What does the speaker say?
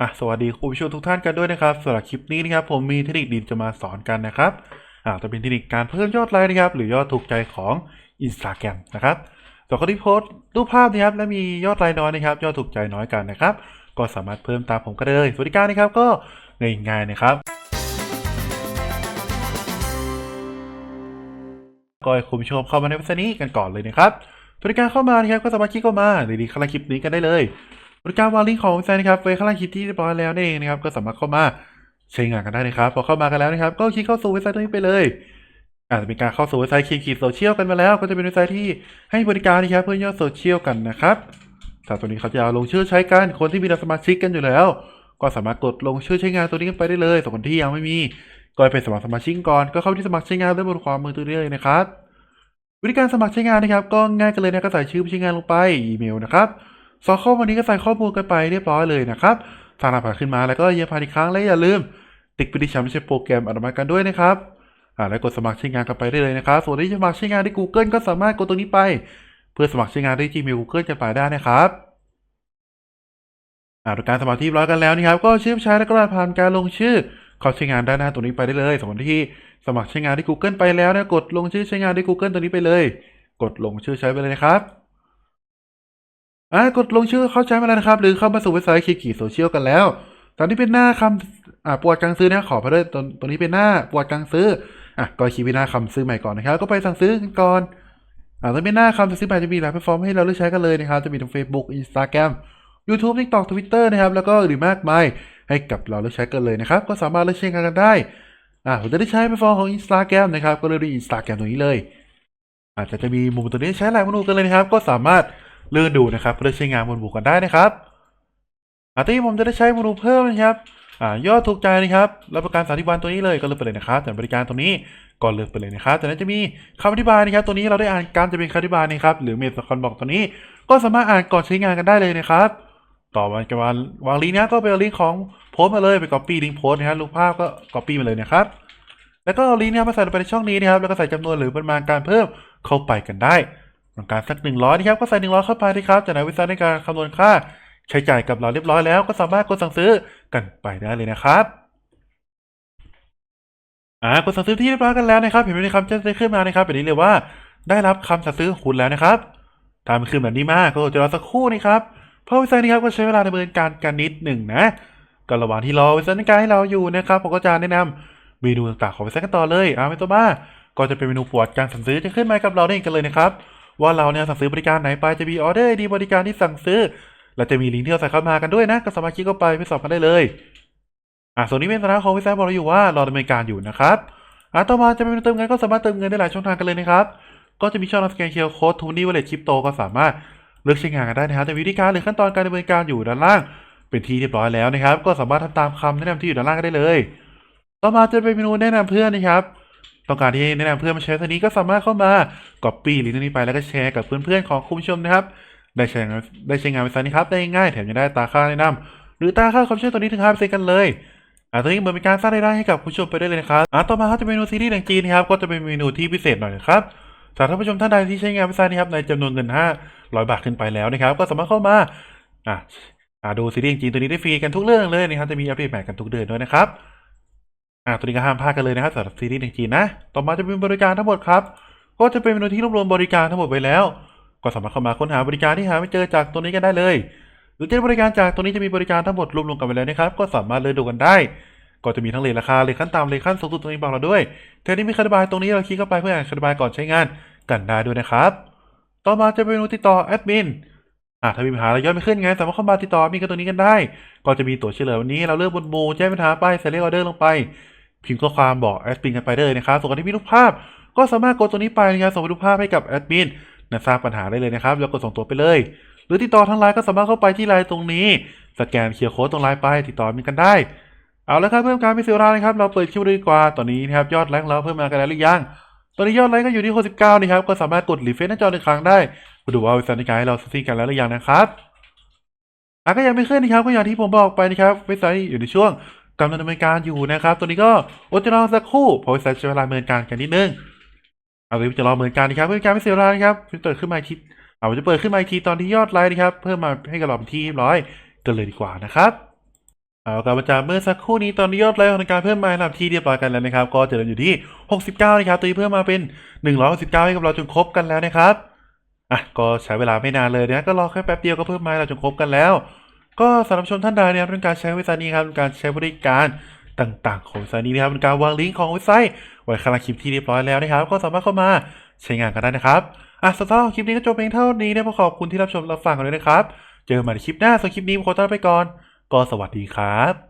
อะสวัสดีคุณผู้ชมทุกท่านกันด้วยนะครับสำหรับคลิปนี้นะครับผมมีเทคนิคดีจะมาสอนกันนะครับอ่าจะเป็นเทคนิคการเพิ่มยอดไลค์นะครับ หรือยอดถูกใจของ Instagram นะครับส่วนคนที่โพสต์รูปภาพนะครับและมียอดไลค์น้อยนะครับ ยอดถูกใจน้อยกันนะครับ ก็สามารถเพิ่มตามผมก็ได้เลยสวัสดิการนะครับก็ง่ายๆนะครับก็ให้คุณผู้ชมเข้ามาในเว็บไซต์นี้กันก่อนเลยนะครับบริการเข้ามานะครับก็สามารถคลิกเข้ามาหรือดีข้างล่างคลิปนี้กันได้เลย บริการวางลิงของเว็บไซต์นะครับไว้ข้างล่างคลิปที่เรียบร้อยแล้วนั่นเองนะครับ ก็สามารถเข้ามาใช้งานกันได้นะครับ พอเข้ามากันแล้วนะครับ ก็คลิกเข้าสู่เว็บไซต์ตรงนี้ไปเลยอาจจะเป็นการเข้าสู่เว็บไซต์คีคีโซเชียลกันมาแล้ว ก็จะเป็นเว็บไซต์ที่ให้บริการนะครับเพื่อยอดโซเชียลกันนะครับถ้าตัวนี้เขาจะเอาลงชื่อใช้กันคนที่มีสมาชิกกันอยู่แล้ว ก็สามารถกดลงชื่อใช้งานตัวนี้กันไปได้เลยส่วนคนที่ยังไม่มีก็ไปสมัครสมาชิกก่อนก็เข้าที่สมัครใช้งานด้บนความมือถือได้เลยนะครับ วิธีการสมัครใช้งานนะครับ ก็ง่ายกันเลยนะก็ใส่ชื่อผู้ใช้งานลงไปอีเมลนะครับ สองข้อมูลนี้ก็ใส่ข้อมูลกันไปเรียบร้อยเลยนะครับทางหน้าผ่านขึ้นมาแล้วก็เยียมผ่านอีกครั้งและอย่าลืม ติ๊กไปที่ชั้นไม่ใช่โปรแกรมอนุมัติกันด้วยนะครับอ่าแล้วกดสมัครใช้งานกันไปได้เลยนะครับ ส่วนที่จะสมัครใช้งานที่ Google ก็สามารถกดตรงนี้ไป เพื่อสมัครใช้งานได้ Gmail Google กันไปได้นะครับอ่าโดยการสมัครที่ร้อยกันแล้วนะครับก็เชื่อใช้และก็รหัสผ่านการลงชื่อเข้าใช้งานด้านหน้าตรงนี้ไปได้เลยส่วนที่สมัครใช้งานที่ Google ไปแล้วนะกดลงชื่อใช้งานที่ Google ตัวนี้ไปเลย กดลงชื่อใช้ไปเลยนะครับ อ่ากดลงชื่อเข้าใช้มาแล้วนะครับ หรือเข้ามาสู่เว็บไซต์คีคีโซเชียลกันแล้ว ตอนนี้เป็นหน้าคำอ่าปวดกลางซื้อนะขอพระด้วยตัวตัวนี้เป็นหน้าปวดกลางซื้ออะก็คีย์ไปหน้าคำซื้อใหม่ก่อนนะครับ ก็ไปสั่งซื้อกันก่อนอ่าตอนนี้หน้าคำซื้อใหม่จะมีหลายแพลตฟอร์มให้เราเลือกใช้กันเลยนะครับ จะมีทั้ง Facebook Instagram YouTube TikTok Twitter นะครับ แล้วก็อื่นมากมายให้กับเราเลือกใช้กันเลยนะครับ ก็สามารถเลือกใช้กันได้อ่าผมจะได้ใช้แพลตฟอร์มของ Instagram นะครับ ก็เลือกที่ Instagram ตรงนี้เลยอาจจะจะมีมุมตัวนี้ใช้หลายเมนูกันเลยนะครับ ก็สามารถ เลื่อนดูนะครับเพื่อใช้งานบนบุกกันได้นะครับอาที่ผมจะได้ใช้เมนูเพิ่มนะครับอ่ายอดถูกใจนะครับรับประกันสาธิวันตัวนี้เลยก็เลือกไปเลยนะครับแต่บริการตัวนี้ก็เลือกไปเลยนะครับจากนั้นจะมีคำอธิบายนะครับ ตัวนี้เราได้อ่านการจะเป็นคำอธิบายนะครับหรือเมสคอนบอกตัวนี้ ก็สามารถอ่านก่อนใช้งานกันได้เลยนะครับ ต่อมาจะวางวางลิงก์นะก็ไปเอาลิงก์ของโพสต์มาเลยไป copy ลิงก์โพสต์นะครับรูปภาพก็ copy มาเลยนะครับ แล้วก็เอาลิงก์เนี้มาใส่ไปในช่องนี้นะครับแล้วก็ใส่จำนวนหรือปริมาณการเพิ่มเข้าไปกันได้ ต้องการสักหนึ่งร้อยนะครับ ก็ใส่หนึ่งร้อยเข้าไปนะครับ จากนั้นวิธีในการคำนวณค่าใช้จ่ายกับเราเรียบร้อยแล้วก็สามารถกดสั่งซื้อกันไปได้เลยนะครับอ่ากดสั่งซื้อที่เรียบร้อยกันแล้วนะครับ เห็นไหมครับจะได้ขึ้นมานะครับแบบนี้เลยว่าได้รับคำสั่งซื้อคุณแล้วนะครับถ้ามันขึ้นแบบนี้มากก็จะรอสักครู่นะครับเพราะว็บไซต์นี้ครับก็ใช้เวลาดำเนินการกันนิดหนึ่งนะก็ระหว่างที่รอว็บไซต์ในการให้เราอยู่นะครับผมก็จะแนะนำเมนูต่างๆของเว็บไซต์กันต่อเลยอ่าไม่ตัวมาก็จะเป็นเมนูปวดการสั่งซื้อจะขึ้นมากับเราได้กันเลยนะครับ ว่าเราเนี่ยสั่งซื้อบริการไหนไปจะมีออเดอร์ดีบริการที่สั่งซื้อ และจะมีลิงก์ที่เราใส่เข้ามากันด้วยนะก็สามารถคลิกเข้าไปไปสอบกันได้เลยอ่าส่วนนี้เป็นสถานะของเว็บไซต์บอกเราอยู่ว่ารอดำเนินการอยู่นะครับอ่าต่อมาจะเป็นเติมเงินก็สามารถเติมเงินได้หลายช่องทางกันเลยนะครับก็จะมีช่องรับสแกนเคอร์โค้ดทูนี่วอลเล็ตคริปโตก็สามารถเลือกใช้งานกันได้นะครับแต่วิธีการหรือขั้นตอนการดำเนินการอยู่ด้านล่าง เป็นที่เรียบร้อยแล้วนะครับ ก็สามารถทำตามคำแนะนำที่อยู่ด้านล่างได้เลย ต่อมาจะเป็นเมนูแนะนำเพื่อนนะครับ ต้องการที่แนะนำเพื่อนมาใช้ตัวนี้ก็สามารถเข้ามา Copy ลิงก์นี้ไปแล้วก็แชร์กับเพื่อนๆของคุณผู้ชมนะครับ ได้ใช้งานได้ใช้งานเว็บไซต์นี้ครับได้ง่ายแถมยังได้ตาค่าแนะนำหรือตาค่าความเชื่อตัวนี้ถึง5%กันเลยอ่าตัวนี้เหมือนเป็นการสร้างรายได้ให้กับคุณผู้ชมไปได้เลยนะครับอ่าต่อมาครับจะเป็นเมนูซีรีส์หนังจีนนะครับก็จะเป็นเมนูที่พิเศษหน่อยนะครับสำหรับท่านผู้ชมท่านใดที่ใช้งานเว็บไซต์นี้ครับในจำนวนเงิน 500 บาทขึ้นไปแล้วนะครับ ก็สามารถเข้ามาอ่าอ่าดูซีรีส์จีนตัวนี้ได้ฟรีกันทุกเรื่องเลยนะครับจะมีอัปเดตใหม่กันทุกเดือนด้วยนะครับ อ่าตัวนี้ก็ห้ามพลาดกันเลยนะครับสำหรับซีรีส์หนังจีนนะ ต่อมาจะเป็นบริการทั้งหมดครับ ก็จะเป็นเมนูที่รวบรวมบริการทั้งหมดไว้แล้ว ก็สามารถเข้ามาค้นหาบริการที่หาไม่เจอจากตัวนี้กันได้เลย หรือจะบริการจากตัวนี้จะมีบริการทั้งหมดรวมลงกันไปแล้วนะครับ ก็สามารถเลือกดูกันได้ ก็จะมีทั้งเลทราคาเลทขั้นต่ำเลทขั้นสูงสุดตรงนี้บอกเราด้วยเทนี้มีคำอธิบายตรงนี้เราคลิกเข้าไปเพื่ออ่านคำอธิบายก่อนใช้งานกันได้ด้วยนะครับ ต่อมาจะเป็นเมนูติดต่อแอดมินอ่าถ้ามีปัญหาอะไรยอดไม่ขึ้นไงสามารถเข้ามาติดต่อมินกันตรงนี้กันได้ ก็จะมีตัวเฉลยวันนี้เราเลือกบนบูแจ้งปัญหาไปใส่เลขออเดอร์ลงไป พิมพ์ข้อความบอกแอดมินกันไปเลยนะครับส่วนคนที่มีรูปภาพ ก็สามารถกดตัวนี้ไปนะครับส่งรูปภาพให้กับแอดมินนะทราบปัญหาได้เลยนะครับแล้วกดส่งตัวไปเลย หรือติดต่อทางไลน์ก็สามารถเข้าไปที่ไลน์ตรงนี้ สแกนเคอร์โค้ดตรงไลน์ไปติดต่อมีกันได้ เอาละครับเพิ่มการไม่เสียเวลานะครับ เราเปิดคลิปดีกว่าตอนนี้นะครับยอดไลค์เราเพิ่มมากันแล้วหรือยังตอนนี้ยอดไลค์ก็อยู่ที่69นะครับก็สามารถกดรีเฟรชหน้าจอหนึ่งครั้งได้มาดูว่าเว็บไซต์ในการให้เราซีกันแล้วหรือยังนะครับอะก็ยังไม่ขึ้นนะครับก็อย่างที่ผมบอกไปนะครับเว็บไซต์อยู่ในช่วง กำลังดำเนินการอยู่นะครับ ตัวนี้ก็อดใจรอสักครู่พราะว่าใช้เวลาดำเนินการกันนิดนึงเอาวิจะรอเหมือนกันนะครับเพื่อการไม่เสียเวลานะครับเปิดขึ้นมาอีกทีเอาจะเปิดขึ้นมาอีกทีตอนที่ยอดไลค์นะครับ เพิ่มมาให้กับเราที่ร้อยกันเลยดีกว่านะครับเอากลับมาจากเมื่อสักครู่นี้ตอนนี้ยอดไลค์ของการเพิ่มมาระดับที่เรียบร้อยกันแล้วนะครับ ก็จะเหลืออยู่ที่ 69 นะครับตัวนี้เพิ่มมาเป็น 169 ให้กับเราจนครบกันแล้วนะครับอะก็ใช้เวลาไม่นานเลยนะก็รอแค่แป๊บเดียวก็เพิ่มมาเราจนครบกันแล้ว ก็สำหรับชมท่านใดนะครับเป็นการใช้เว็บไซต์นี้ครับเป็นการใช้บริการต่างๆ ของเว็บไซต์นี้นะครับเป็นการวางลิงก์ของเว็บไซต์ไว้ข้างล่างคลิปที่เรียบร้อยแล้วนะครับ ก็สามารถเข้ามาใช้งานกันได้นะครับอะสำหรับคลิปนี้ก็จบเพียงเท่านี้นะขอขอบคุณที่รับชมรับฟังกันด้วยนะครับ เจอกันใหม่ในคลิปหน้าส่วนคลิปนี้ผมขอตัวไปก่อน ก็สวัสดีครับ